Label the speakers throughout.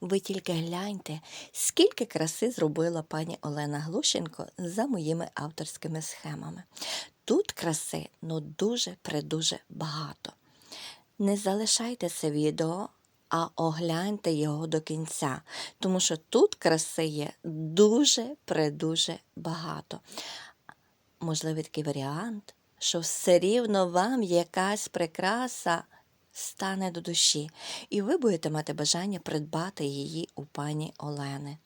Speaker 1: Ви тільки гляньте, скільки краси зробила пані Олена Глушенко за моїми авторськими схемами. Тут краси ну дуже придуже багато. Не залишайте це відео, а огляньте його до кінця, тому що тут краси є дуже придуже багато. Можливий такий варіант, що все рівно вам якась прикраса стане до душі, і ви будете мати бажання придбати її у пані Олени.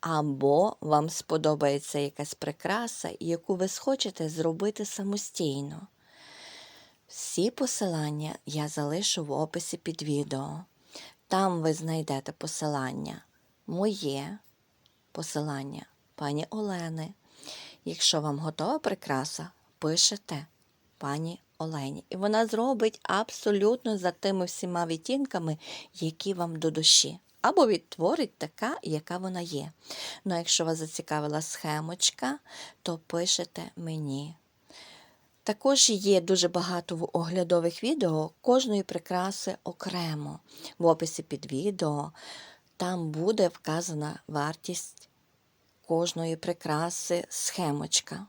Speaker 1: Або вам сподобається якась прикраса, яку ви схочете зробити самостійно. Всі посилання я залишу в описі під відео. Там ви знайдете посилання моє, посилання пані Олени. Якщо вам готова прикраса, пишете пані Олені. І вона зробить абсолютно за тими всіма відтінками, які вам до душі. Або відтворить така, яка вона є. Ну, якщо вас зацікавила схемочка, то пишете мені. Також є дуже багато оглядових відео кожної прикраси окремо. В описі під відео там буде вказана вартість кожної прикраси схемочка.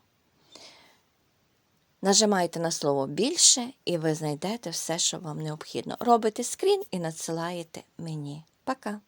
Speaker 1: Нажимайте на слово більше, і ви знайдете все, що вам необхідно. Робите скрін і надсилаєте мені. Пока!